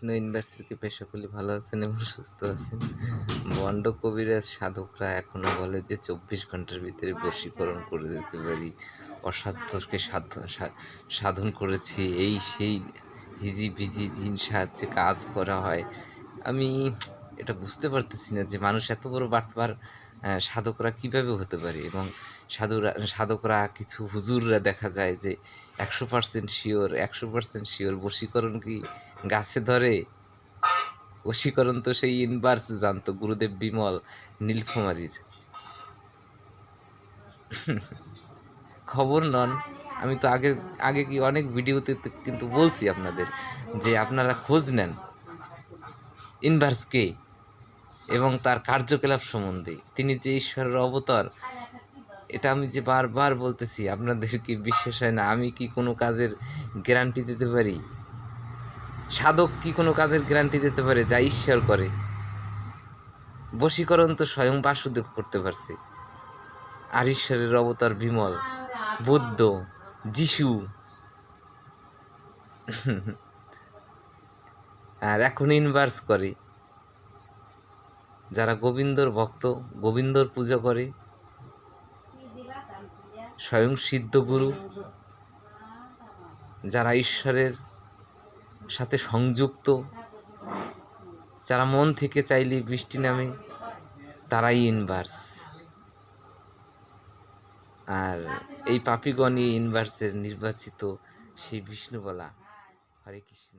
Krishna university পেশা করলে ভালো আছেন এবং সুস্থ আছেন? বন্ড কবিরাজ সাধকরা এখনও বলে যে চব্বিশ ঘণ্টার ভিতরে বশীকরণ করে দিতে পারি। অসাধ্যকে সাধন করেছি। এই সেই হিজি ভিজি জিন সাহায্যে কাজ করা হয়। আমি এটা বুঝতে পারতেছি না যে মানুষ এত বড় বাটবার সাধকরা কীভাবে হতে পারে? এবং সাধুরা সাধকরা কিছু হুজুররা দেখা যায় যে একশো পার্সেন্ট শিওর একশো পার্সেন্ট শিওর বশীকরণ কি গাছে ধরে। বশীকরণ তো সেই ইনভার্স জানতো, গুরুদেব বিমল নীলকুমারীর খবর নন। আমি তো আগে আগে কি অনেক ভিডিওতে কিন্তু বলছি আপনাদের যে আপনারা খোঁজ নেন। ইনভার্স কে? এবং তার কার্যকলাপ সম্বন্ধে। তিনি যে ঈশ্বরের অবতার, এটা আমি যে বারবার বলতেছি, আপনাদের কি বিশ্বাস হয় না? আমি কি কোনো কাজের গ্যারান্টি দিতে পারি? সাধক কি কোনো কাজের গ্যারান্টি দিতে পারে যা ঈশ্বর করে? বশীকরণ তো স্বয়ং বাসুদেব করতে পারছে। আর ঈশ্বরের অবতার বিমল, বুদ্ধ, যিশু। আর এখন ইনভার্স করে। যারা গোবিন্দর ভক্ত, গোবিন্দর পূজা করে, স্বয়ং সিদ্ধ গুরু। যারা ঈশ্বরের সাথে সংযুক্ত। যারা মন থেকে চাইলে বৃষ্টি নামে, তারাই ইনভার্স আর এই পাপিগণ ইনভার্সের নির্বাচিত সেই বিষ্ণুবলা। হরে কৃষ্ণ।